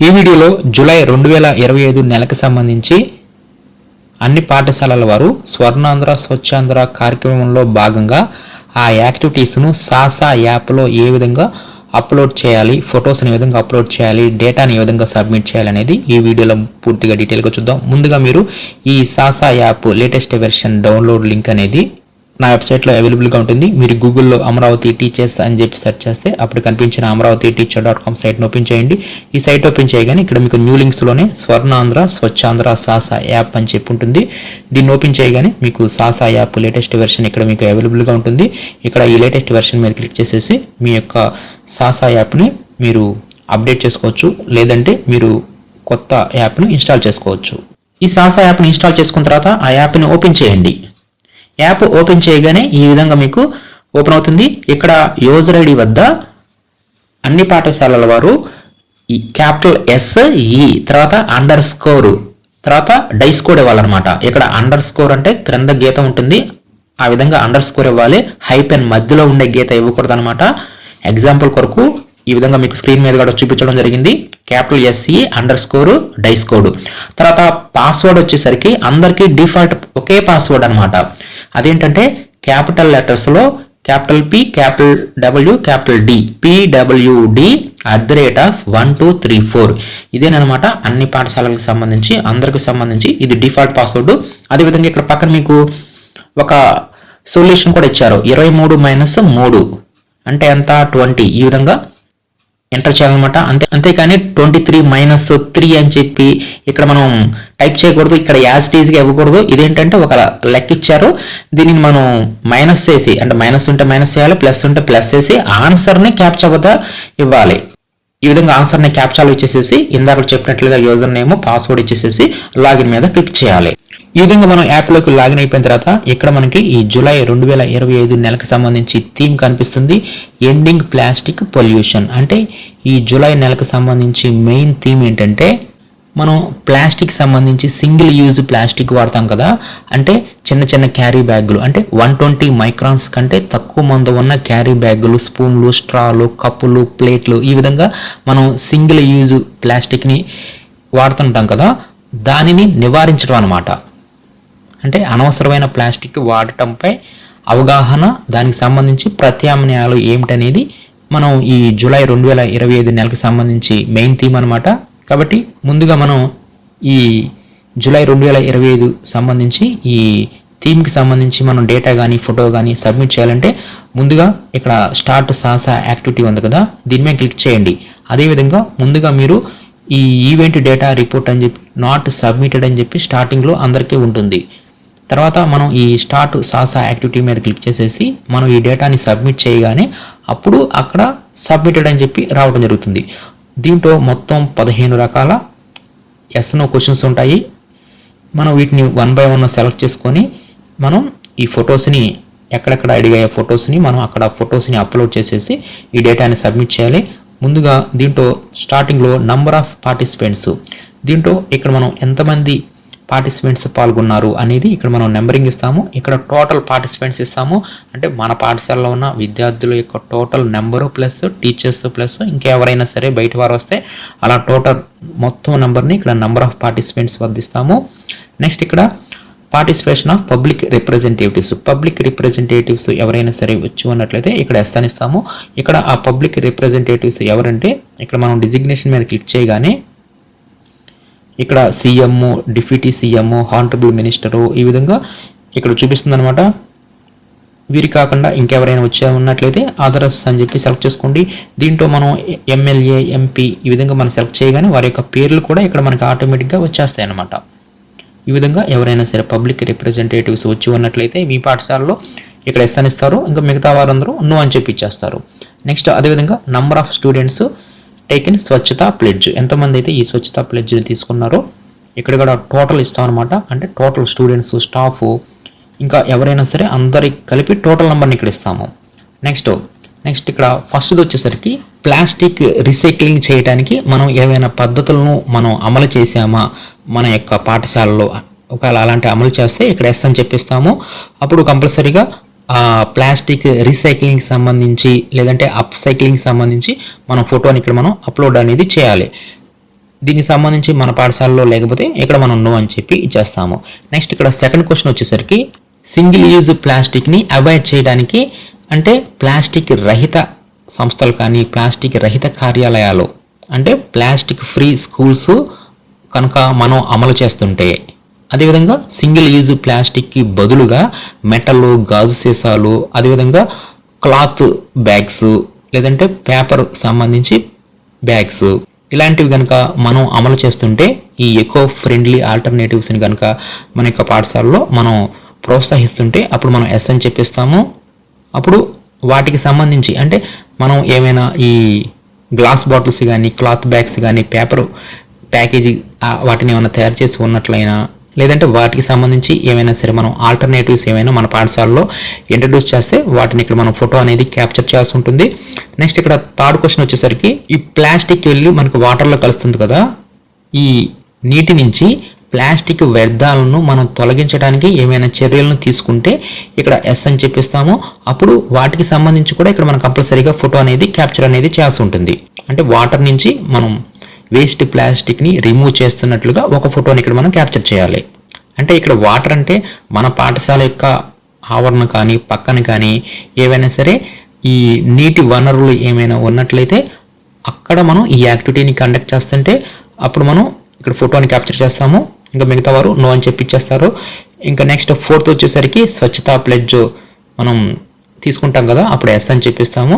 ఈ వీడియోలో జూలై రెండు వేల ఇరవై ఐదు నెలకు సంబంధించి అన్ని పాఠశాలల వారు స్వర్ణాంధ్ర స్వచ్ఛాంధ్ర కార్యక్రమంలో భాగంగా ఆ యాక్టివిటీస్ను సాసా యాప్లో ఏ విధంగా అప్లోడ్ చేయాలి ఫొటోస్ని ఏ విధంగా అప్లోడ్ చేయాలి డేటాని ఏ విధంగా సబ్మిట్ చేయాలి అనేది ఈ వీడియోలో పూర్తిగా డీటెయిల్గా చూద్దాం. ముందుగా మీరు ఈ సాసా app latest version download link అనేది నా వెబ్సైట్లో అవైలబుల్గా ఉంటుంది. మీరు గూగుల్లో అమరావతి టీచర్స్ అని చెప్పి సెర్చ్ చేస్తే అప్పుడు కనిపించిన అమరావతి టీచర్ డాట్ కామ్ సైట్ని ఓపెన్ చేయండి. ఈ సైట్ ఓపెన్ చేయగానే ఇక్కడ మీకు న్యూ లింక్స్లోనే స్వర్ణాంధ్ర స్వచ్ఛాంధ్ర సాస యాప్ అని చెప్పి ఉంటుంది. దీన్ని ఓపెన్ చేయగానే మీకు సాసా యాప్ లేటెస్ట్ వెర్షన్ ఇక్కడ మీకు అవైలబుల్గా ఉంటుంది. ఇక్కడ ఈ లేటెస్ట్ వెర్షన్ మీద క్లిక్ చేసేసి మీ యొక్క సాసా యాప్ని మీరు అప్డేట్ చేసుకోవచ్చు. లేదంటే మీరు కొత్త యాప్ను ఇన్స్టాల్ చేసుకోవచ్చు. ఈ సాసా యాప్ని ఇన్స్టాల్ చేసుకున్న తర్వాత ఆ యాప్ని ఓపెన్ చేయండి. యాప్ ఓపెన్ చేయగానే ఈ విధంగా మీకు ఓపెన్ అవుతుంది. ఇక్కడ యూజర్ ఐడి వద్ద అన్ని పాఠశాలల వారు క్యాపిటల్ ఎస్ ఈ తర్వాత అండర్ స్కోర్ తర్వాత డైస్ కోడ్ ఇవ్వాలన్నమాట. ఇక్కడ అండర్ స్కోర్ అంటే క్రింద గీత ఉంటుంది. ఆ విధంగా అండర్ స్కోర్ ఇవ్వాలి. హైపెన్ మధ్యలో ఉండే గీత ఇవ్వకూడదు అనమాట ఎగ్జాంపుల్ కొరకు ఈ విధంగా మీకు స్క్రీన్ మీద కూడా చూపించడం జరిగింది. Capital S E underscore DISE code తర్వాత పాస్వర్డ్ వచ్చేసరికి అందరికీ డిఫాల్ట్ ఒకే పాస్వర్డ్ అనమాట అదేంటంటే capital లెటర్స్లో capital P capital W capital D PWD at the rate of one two three four ఇదేనమాట అన్ని పాఠశాలలకు సంబంధించి అందరికి సంబంధించి ఇది డిఫాల్ట్ పాస్వర్డ్. అదేవిధంగా ఇక్కడ పక్కన మీకు ఒక సొల్యూషన్ కూడా ఇచ్చారు. ఇరవై మూడు మైనస్ మూడు. అంటే ఎంత? ట్వంటీ. ఈ విధంగా ఎంటర్ చేయాలన్నమాట. అంతే అంతేకాని ట్వంటీ త్రీ మైనస్ త్రీ అని చెప్పి ఇక్కడ మనం టైప్ చేయకూడదు. ఇక్కడ యాజ్ టీజ్గా ఇవ్వకూడదు. ఇదేంటంటే ఒక లెక్క ఇచ్చారు. దీనిని మనం మైనస్ చేసి అంటే మైనస్ ఉంటే మైనస్ చేయాలి ప్లస్ ఉంటే ప్లస్ చేసి ఆన్సర్ని క్యాప్చర్ వద్ద ఇవ్వాలి. ఈ విధంగా ఆన్సర్ని క్యాప్చాలు ఇచ్చేసేసి ఇందాక చెప్పినట్లుగా యూజర్ నేమ్ పాస్వర్డ్ ఇచ్చేసేసి లాగిన్ మీద క్లిక్ చేయాలి. ఈ విధంగా మనం యాప్లోకి లాగిన్ అయిపోయిన తర్వాత ఇక్కడ మనకి ఈ జూలై రెండు వేల ఇరవై ఐదు నెలకు సంబంధించి థీమ్ కనిపిస్తుంది ఎండింగ్ ప్లాస్టిక్ పొల్యూషన్ అంటే ఈ జూలై నెలకు సంబంధించి మెయిన్ థీమ్ ఏంటంటే మనం ప్లాస్టిక్ సంబంధించి సింగిల్ యూజ్ ప్లాస్టిక్ వాడతాం కదా అంటే చిన్న చిన్న క్యారీ బ్యాగులు అంటే వన్ ట్వంటీ మైక్రాన్స్ కంటే తక్కువ మందు ఉన్న క్యారీ బ్యాగులు స్పూన్లు స్ట్రాలు కప్పులు ప్లేట్లు ఈ విధంగా మనం సింగిల్ యూజ్ ప్లాస్టిక్ని వాడుతుంటాం కదా దానిని నివారించడం అనమాట అంటే అనవసరమైన ప్లాస్టిక్ వాడటంపై అవగాహన దానికి సంబంధించి ప్రత్యామ్నాయాలు ఏమిటనేది మనం ఈ జూలై రెండు వేల ఇరవై ఐదు నెలకు సంబంధించి మెయిన్ థీమ్ అనమాట కాబట్టి ముందుగా మనం ఈ జూలై రెండు వేల ఇరవై ఐదు సంబంధించి ఈ థీమ్కి సంబంధించి మనం డేటా కానీ ఫోటో కానీ సబ్మిట్ చేయాలంటే ముందుగా ఇక్కడ స్టార్ట్ సాసా యాక్టివిటీ ఉంది కదా దీని మీద క్లిక్ చేయండి. అదేవిధంగా ముందుగా మీరు ఈ ఈవెంట్ డేటా రిపోర్ట్ అని చెప్పి నాట్ సబ్మిటెడ్ అని చెప్పి స్టార్టింగ్లో అందరికీ ఉంటుంది. తర్వాత మనం ఈ స్టార్ట్ సాసా యాక్టివిటీ మీద క్లిక్ చేసేసి మనం ఈ డేటాని సబ్మిట్ చేయగానే అప్పుడు అక్కడ సబ్మిటెడ్ అని చెప్పి రావడం జరుగుతుంది. దీంట్లో మొత్తం పదిహేను రకాల ఎస్నో క్వశ్చన్స్ ఉంటాయి. మనం వీటిని వన్ బై వన్ సెలెక్ట్ చేసుకొని మనం ఈ ఫొటోస్ని ఎక్కడెక్కడ అడిగాయే ఫొటోస్ని మనం అక్కడ ఫొటోస్ని అప్లోడ్ చేసేసి ఈ డేటాని సబ్మిట్ చేయాలి. ముందుగా దీంట్లో స్టార్టింగ్లో నంబర్ ఆఫ్ పార్టిసిపెంట్స్ దీంట్లో ఇక్కడ మనం ఎంతమంది పార్టిసిపెంట్స్ పాల్గొన్నారు అనేది ఇక్కడ మనం నెంబరింగ్ ఇస్తాము. ఇక్కడ టోటల్ పార్టిసిపెంట్స్ ఇస్తాము. అంటే మన పాఠశాలలో ఉన్న విద్యార్థుల యొక్క total number plus teachers plus ఇంకెవరైనా సరే బయట వారు వస్తే అలా టోటల్ మొత్తం నెంబర్ని ఇక్కడ నెంబర్ ఆఫ్ పార్టిసిపెంట్స్ వర్ధిస్తాము నెక్స్ట్ ఇక్కడ participation of public representatives public representatives ఎవరైనా సరే వచ్చి ఉన్నట్లయితే ఇక్కడ ఎస్ అని ఇస్తాము. ఇక్కడ ఆ పబ్లిక్ రిప్రజెంటేటివ్స్ ఎవరంటే ఇక్కడ మనం డిజిగ్నేషన్ మీద క్లిక్ చేయగానే ఇక్కడ CM deputy CM honourable minister ఈ విధంగా ఇక్కడ చూపిస్తుంది అనమాట వీరి కాకుండా ఇంకెవరైనా వచ్చే ఉన్నట్లయితే అదర్స్ అని చెప్పి సెలెక్ట్ చేసుకోండి. దీంట్లో మనం ఎమ్మెల్యే ఎంపీ ఈ విధంగా మనం సెలెక్ట్ చేయగానే వారి యొక్క పేర్లు కూడా ఇక్కడ మనకి ఆటోమేటిక్గా వచ్చేస్తాయి అన్నమాట ఈ విధంగా ఎవరైనా సరే పబ్లిక్ రిప్రజెంటేటివ్స్ వచ్చి ఉన్నట్లయితే మీ పాఠశాలలో ఇక్కడ ఎస్ అని ఇస్తారు. ఇంకా మిగతా వారందరూ నో అని చెప్పి ఇచ్చేస్తారు. నెక్స్ట్ అదేవిధంగా number of students taking Swachhata pledge ఎంతమంది అయితే ఈ స్వచ్ఛత ప్లెడ్జ్ని తీసుకున్నారో ఇక్కడ కూడా టోటల్ ఇస్తాం అనమాట అంటే టోటల్ స్టూడెంట్స్ స్టాఫ్ ఇంకా ఎవరైనా సరే అందరికి కలిపి టోటల్ నెంబర్ని ఇక్కడ ఇస్తాము. నెక్స్ట్ నెక్స్ట్ ఇక్కడ ఫస్ట్ది వచ్చేసరికి ప్లాస్టిక్ రీసైక్లింగ్ చేయడానికి మనం ఏవైనా పద్ధతులను మనం అమలు చేసామా మన యొక్క పాఠశాలలో ఒకవేళ అలాంటి అమలు చేస్తే ఇక్కడ ఎస్ అని చెప్పిస్తాము. అప్పుడు కంపల్సరీగా ప్లాస్టిక్ రీసైక్లింగ్ సంబంధించి లేదంటే అప్ సైక్లింగ్ సంబంధించి మనం ఫోటోని ఇక్కడ మనం అప్లోడ్ అనేది చేయాలి. దీనికి సంబంధించి మన పాఠశాలలో లేకపోతే ఇక్కడ మనం నో అని చెప్పి ఇచ్చేస్తాము. నెక్స్ట్ ఇక్కడ సెకండ్ క్వశ్చన్ వచ్చేసరికి సింగిల్ యూజ్ ప్లాస్టిక్ని అవాయిడ్ చేయడానికి అంటే ప్లాస్టిక్ రహిత సంస్థలు కానీ ప్లాస్టిక్ రహిత కార్యాలయాలు అంటే ప్లాస్టిక్ ఫ్రీ స్కూల్స్ కనుక మనం అమలు చేస్తుంటే అదేవిధంగా సింగిల్ యూజ్ ప్లాస్టిక్కి బదులుగా మెటల్ గాజు సీసాలు అదేవిధంగా క్లాత్ బ్యాగ్స్ లేదంటే పేపర్ సంబంధించి బ్యాగ్స్. ఇలాంటివి కనుక మనం అమలు చేస్తుంటే ఈ ఎకో ఫ్రెండ్లీ ఆల్టర్నేటివ్స్ని కనుక మన యొక్క పాఠశాలలో మనం ప్రోత్సహిస్తుంటే అప్పుడు మనం ఎస్ అని చెప్పిస్తాము. అప్పుడు వాటికి సంబంధించి అంటే మనం ఏమైనా ఈ గ్లాస్ బాటిల్స్ కానీ క్లాత్ బ్యాగ్స్ కానీ పేపర్ ప్యాకేజీ వాటిని ఏమైనా తయారు చేసి ఉన్నట్లయినా లేదంటే వాటికి సంబంధించి ఏమైనా సరే మనం ఆల్టర్నేటివ్స్ ఏమైనా మన పాఠశాలలో ఇంట్రడ్యూస్ చేస్తే వాటిని ఇక్కడ మనం ఫోటో అనేది క్యాప్చర్ చేయాల్సి ఉంటుంది. నెక్స్ట్ ఇక్కడ థర్డ్ క్వశ్చన్ వచ్చేసరికి ఈ ప్లాస్టిక్ వెళ్ళి మనకు వాటర్లో కలుస్తుంది కదా ఈ నీటి నుంచి ప్లాస్టిక్ వ్యర్థాలను మనం తొలగించడానికి ఏమైనా చర్యలను తీసుకుంటే ఇక్కడ ఎస్ అని చెప్పిస్తాము. అప్పుడు వాటికి సంబంధించి కూడా ఇక్కడ మనం కంపల్సరీగా ఫోటో అనేది క్యాప్చర్ అనేది చేయాల్సి ఉంటుంది. అంటే వాటర్ నుంచి మనం వేస్ట్ ప్లాస్టిక్ని రిమూవ్ చేస్తున్నట్లుగా ఒక ఫోటోని ఇక్కడ మనం క్యాప్చర్ చేయాలి. అంటే ఇక్కడ వాటర్ అంటే మన పాఠశాల యొక్క ఆవరణ కానీ పక్కన కానీ ఏవైనా సరే ఈ నీటి వనరులు ఏమైనా ఉన్నట్లయితే అక్కడ మనం ఈ యాక్టివిటీని కండక్ట్ చేస్తుంటే అప్పుడు మనం ఇక్కడ ఫోటోని క్యాప్చర్ చేస్తాము. ఇంకా మిగతా వారు నో అని చెప్పిచ్చేస్తారు ఇంకా నెక్స్ట్ ఫోర్త్ వచ్చేసరికి స్వచ్ఛతా ప్లెడ్జ్ మనం తీసుకుంటాం కదా అప్పుడు ఎస్ అని చెప్పిస్తాము.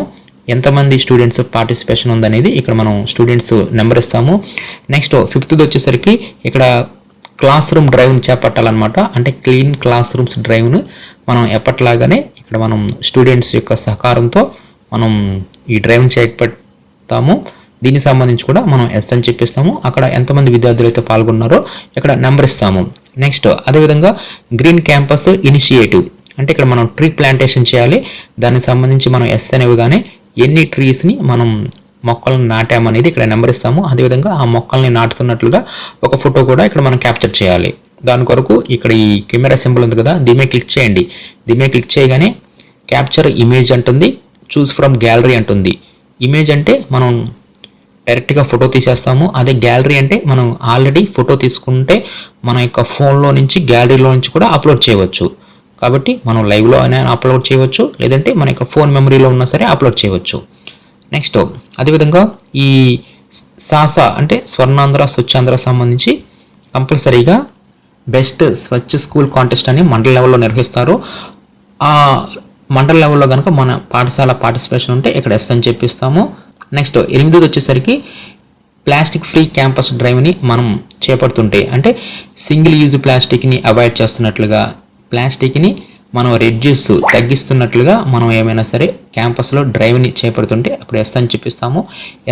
ఎంతమంది స్టూడెంట్స్ పార్టిసిపేషన్ ఉందనేది ఇక్కడ మనం స్టూడెంట్స్ నెంబర్ ఇస్తాము. నెక్స్ట్ ఫిఫ్త్ది వచ్చేసరికి ఇక్కడ క్లాస్ రూమ్ డ్రైవ్ని చేపట్టాలన్నమాట. అంటే క్లీన్ క్లాస్ రూమ్స్ డ్రైవ్ను మనం ఎప్పట్లాగానే ఇక్కడ మనం స్టూడెంట్స్ యొక్క సహకారంతో మనం ఈ డ్రైవ్ని చేపడతాము. దీనికి సంబంధించి కూడా మనం ఎస్ అని చెప్పిస్తాము. అక్కడ ఎంతమంది విద్యార్థులు అయితే పాల్గొన్నారో ఇక్కడ నెంబర్ ఇస్తాము. నెక్స్ట్ అదేవిధంగా గ్రీన్ క్యాంపస్ ఇనిషియేటివ్ అంటే ఇక్కడ మనం ట్రీ ప్లాంటేషన్ చేయాలి. దానికి సంబంధించి మనం ఎస్ అనేవిగానే ఎన్ని ట్రీస్ని మనం మొక్కలను నాటామనేది ఇక్కడ నెంబర్ ఇస్తాము అదేవిధంగా ఆ మొక్కల్ని నాటుతున్నట్లుగా ఒక ఫోటో కూడా ఇక్కడ మనం క్యాప్చర్ చేయాలి. దాని కొరకు ఇక్కడ ఈ కెమెరా సింబల్ ఉంది కదా దీని క్లిక్ చేయండి. దీని క్లిక్ చేయగానే క్యాప్చర్ ఇమేజ్ అంటుంది చూస్ ఫ్రమ్ గ్యాలరీ అంటుంది. ఇమేజ్ అంటే మనం డైరెక్ట్గా ఫోటో తీసేస్తాము. అదే గ్యాలరీ అంటే మనం ఆల్రెడీ ఫోటో తీసుకుంటే మన యొక్క ఫోన్లో నుంచి గ్యాలరీలో నుంచి కూడా అప్లోడ్ చేయవచ్చు. కాబట్టి మనం లైవ్లో అయినా అప్లోడ్ చేయవచ్చు. లేదంటే మన యొక్క ఫోన్ మెమరీలో ఉన్నా సరే అప్లోడ్ చేయవచ్చు. నెక్స్ట్ అదేవిధంగా ఈ సాస అంటే స్వర్ణాంధ్ర స్వచ్ఛాంధ్ర సంబంధించి కంపల్సరీగా బెస్ట్ స్వచ్ఛ స్కూల్ కాంటెస్ట్ అని మండల లెవెల్లో నిర్వహిస్తారు. ఆ మండల లెవెల్లో కనుక మన పాఠశాల పార్టిసిపేషన్ ఉంటే ఇక్కడ ఎస్ అని చెప్పిస్తాము. నెక్స్ట్ ఎనిమిదిది వచ్చేసరికి ప్లాస్టిక్ ఫ్రీ క్యాంపస్ డ్రైవ్ని మనం చేపడుతుంటే అంటే సింగిల్ యూజ్ ప్లాస్టిక్ని అవాయిడ్ చేస్తున్నట్లుగా ప్లాస్టిక్ని మనం రెడ్యూస్ తగ్గిస్తున్నట్లుగా మనం ఏమైనా సరే క్యాంపస్లో డ్రైవ్ని చేపడుతుంటే అప్పుడు ఎస్ అని చెప్పిస్తాము.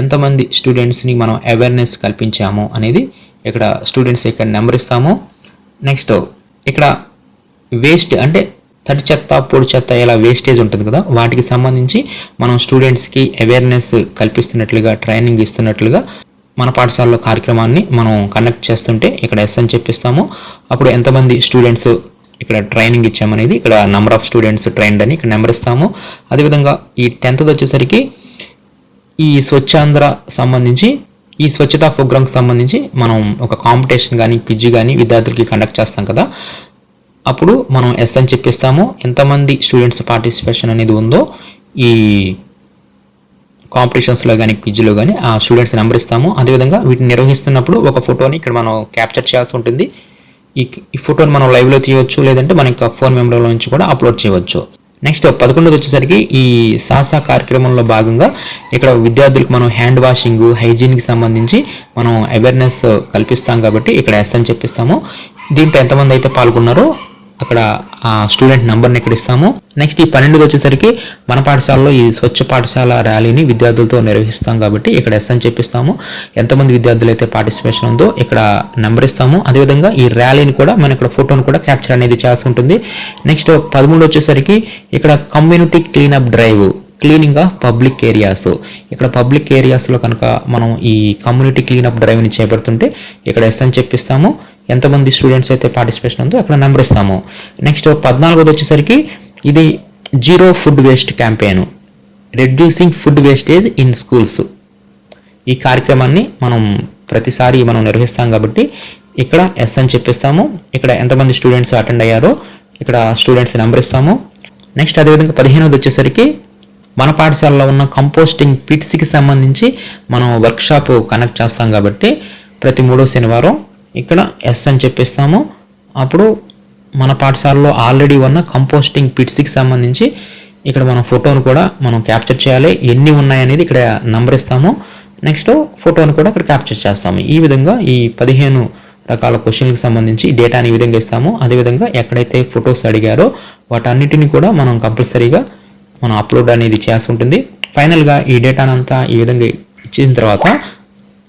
ఎంతమంది స్టూడెంట్స్ని మనం అవేర్నెస్ కల్పించాము అనేది ఇక్కడ స్టూడెంట్స్ ఇక్కడ నెంబర్ ఇస్తాము నెక్స్ట్ ఇక్కడ వేస్ట్ అంటే తడి చెత్త పొడి చెత్త ఇలా వేస్టేజ్ ఉంటుంది కదా వాటికి సంబంధించి మనం స్టూడెంట్స్కి అవేర్నెస్ కల్పిస్తున్నట్లుగా ట్రైనింగ్ ఇస్తున్నట్లుగా మన పాఠశాలలో కార్యక్రమాన్ని మనం కండక్ట్ చేస్తుంటే ఇక్కడ ఎస్ అని చెప్పిస్తాము. అప్పుడు ఎంతమంది స్టూడెంట్స్ ఇక్కడ ట్రైనింగ్ ఇచ్చామనేది ఇక్కడ నెంబర్ ఆఫ్ స్టూడెంట్స్ ట్రైన్డ్ అని ఇక్కడ నెంబర్ ఇస్తాము. అదేవిధంగా ఈ టెన్త్ వచ్చేసరికి ఈ స్వచ్ఛాంధ్ర సంబంధించి ఈ స్వచ్ఛతా ప్రోగ్రామ్కి సంబంధించి మనం ఒక కాంపిటీషన్ కానీ పిజ్జి కానీ విద్యార్థులకి కండక్ట్ చేస్తాం కదా. అప్పుడు మనం ఎస్ అని చెప్పిస్తాము. ఎంతమంది స్టూడెంట్స్ పార్టిసిపేషన్ అనేది ఉందో ఈ కాంపిటీషన్స్లో కానీ క్విజ్లో కానీ ఆ స్టూడెంట్స్ నెంబర్ ఇస్తాము. అదేవిధంగా వీటిని నిర్వహిస్తున్నప్పుడు ఒక ఫోటోని ఇక్కడ మనం క్యాప్చర్ చేయాల్సి ఉంటుంది. ఈ ఈ ఫోటోని మనం లైవ్లో తీయవచ్చు లేదంటే మన యొక్క ఫోన్ మెమరీలో నుంచి కూడా అప్లోడ్ చేయవచ్చు. నెక్స్ట్ పదకొండోది వచ్చేసరికి ఈ సాసా కార్యక్రమంలో భాగంగా ఇక్కడ విద్యార్థులకు మనం హ్యాండ్ వాషింగ్ హైజీన్కి సంబంధించి మనం అవేర్నెస్ కల్పిస్తాం కాబట్టి ఇక్కడ ఎస్ అని చెప్పిస్తాము. దీంట్లో ఎంతమంది అయితే పాల్గొన్నారో అక్కడ ఆ స్టూడెంట్ నెంబర్ని ఇక్కడ ఇస్తాము. నెక్స్ట్ ఈ పన్నెండుకి వచ్చేసరికి మన పాఠశాలలో ఈ స్వచ్ఛ పాఠశాల ర్యాలీని విద్యార్థులతో నిర్వహిస్తాం కాబట్టి ఇక్కడ ఎస్ అని చెప్పిస్తాము. ఎంతమంది విద్యార్థులు అయితే పార్టిసిపేషన్ ఉందో ఇక్కడ నెంబర్ ఇస్తాము. అదేవిధంగా ఈ ర్యాలీని కూడా మనం ఇక్కడ ఫోటోని కూడా క్యాప్చర్ అనేది చేయాల్సి ఉంటుంది. నెక్స్ట్ పదమూడు వచ్చేసరికి ఇక్కడ community cleanup drive cleaning of public areas ఇక్కడ పబ్లిక్ ఏరియాస్లో కనుక మనం ఈ కమ్యూనిటీ క్లీనప్ డ్రైవ్ని చేపడుతుంటే ఇక్కడ ఎస్ అని చెప్పిస్తాము. ఎంతమంది స్టూడెంట్స్ అయితే పార్టిసిపేషన్ ఉందో అక్కడ నెంబర్ ఇస్తాము. నెక్స్ట్ పద్నాలుగోది వచ్చేసరికి ఇది zero food waste campaign reducing food wastage in schools ఈ కార్యక్రమాన్ని మనం ప్రతిసారి మనం నిర్వహిస్తాం కాబట్టి ఇక్కడ ఎస్ అని చెప్పిస్తాము. ఇక్కడ ఎంతమంది స్టూడెంట్స్ అటెండ్ అయ్యారో ఇక్కడ స్టూడెంట్స్ నెంబర్ ఇస్తాము. నెక్స్ట్ అదేవిధంగా పదిహేనోది వచ్చేసరికి మన పాఠశాలలో ఉన్న కంపోస్టింగ్ పిట్స్కి సంబంధించి మనం వర్క్షాప్ కనెక్ట్ చేస్తాం కాబట్టి ప్రతి మూడో శనివారం ఇక్కడ ఎస్ అని చెప్పిస్తాము. అప్పుడు మన పాఠశాలలో ఆల్రెడీ ఉన్న కంపోస్టింగ్ పిట్స్కి సంబంధించి ఇక్కడ మనం ఫోటోను కూడా మనం క్యాప్చర్ చేయాలి. ఎన్ని ఉన్నాయనేది ఇక్కడ నంబర్ ఇస్తాము. నెక్స్ట్ ఫోటోను కూడా ఇక్కడ క్యాప్చర్ చేస్తాము. ఈ విధంగా ఈ పదిహేను రకాల క్వశ్చన్లకు సంబంధించి డేటాని ఈ విధంగా ఇస్తాము. అదేవిధంగా ఎక్కడైతే ఫొటోస్ అడిగారో వాటన్నిటిని కూడా మనం కంపల్సరీగా మనం అప్లోడ్ అనేది చేయాల్సి ఉంటుంది. ఫైనల్గా ఈ డేటానంతా ఈ విధంగా ఇచ్చిన తర్వాత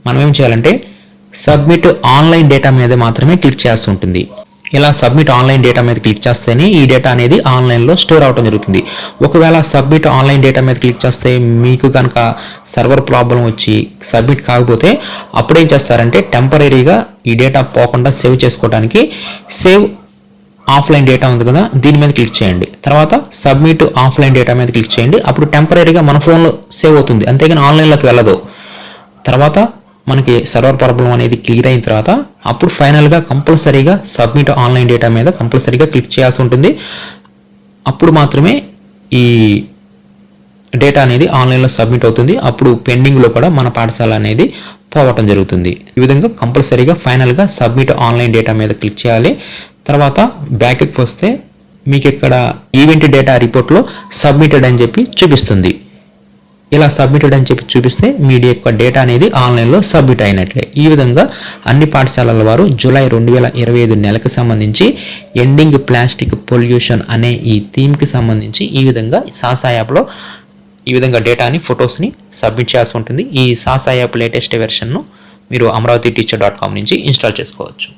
మనం ఏం చేయాలంటే సబ్మిట్ ఆన్లైన్ డేటా మీద మాత్రమే క్లిక్ చేయాల్సి ఉంటుంది. ఇలా సబ్మిట్ ఆన్లైన్ డేటా మీద క్లిక్ చేస్తేనే ఈ డేటా అనేది ఆన్లైన్లో స్టోర్ అవడం జరుగుతుంది. ఒకవేళ సబ్మిట్ ఆన్లైన్ డేటా మీద క్లిక్ చేస్తే మీకు కనుక సర్వర్ ప్రాబ్లం వచ్చి సబ్మిట్ కాకపోతే అప్పుడు ఏం చేస్తారంటే టెంపరీగా ఈ డేటా పోకుండా సేవ్ చేసుకోవడానికి సేవ్ ఆఫ్లైన్ డేటా ఉంది కదా దీని మీద క్లిక్ చేయండి. తర్వాత సబ్మిట్ ఆఫ్లైన్ డేటా మీద క్లిక్ చేయండి. అప్పుడు టెంపరీగా మన ఫోన్లో సేవ్ అవుతుంది. అంతేగాని ఆన్లైన్లోకి వెళ్ళదు. తర్వాత మనకి సర్వర్ ప్రాబ్లం అనేది క్లియర్ అయిన తర్వాత అప్పుడు ఫైనల్గా కంపల్సరీగా సబ్మిట్ ఆన్లైన్ డేటా మీద కంపల్సరీగా క్లిక్ చేయాల్సి ఉంటుంది. అప్పుడు మాత్రమే ఈ డేటా అనేది ఆన్లైన్లో సబ్మిట్ అవుతుంది. అప్పుడు పెండింగ్లో కూడా మన పాఠశాల అనేది పోవటం జరుగుతుంది. ఈ విధంగా కంపల్సరీగా ఫైనల్గా సబ్మిట్ ఆన్లైన్ డేటా మీద క్లిక్ చేయాలి. తర్వాత బ్యాక్కి వస్తే మీకు ఇక్కడ ఈవెంట్ డేటా రిపోర్ట్లో సబ్మిటెడ్ అని చెప్పి చూపిస్తుంది. ఇలా సబ్మిటెడ్ అని చెప్పి చూపిస్తే మీడియా యొక్క డేటా అనేది ఆన్లైన్లో సబ్మిట్ అయినట్లే. ఈ విధంగా అన్ని పాఠశాలల వారు జూలై రెండు వేల ఇరవై ఐదు నెలకు సంబంధించి ఎండింగ్ ప్లాస్టిక్ పొల్యూషన్ అనే ఈ థీమ్కి సంబంధించి ఈ విధంగా సాసా యాప్లో ఈ విధంగా డేటాని ఫొటోస్ని సబ్మిట్ చేయాల్సి ఉంటుంది. ఈ సాసా యాప్ లేటెస్ట్ వెర్షన్ను మీరు అమరావతి టీచర్ డాట్ కామ్ నుంచి ఇన్స్టాల్ చేసుకోవచ్చు.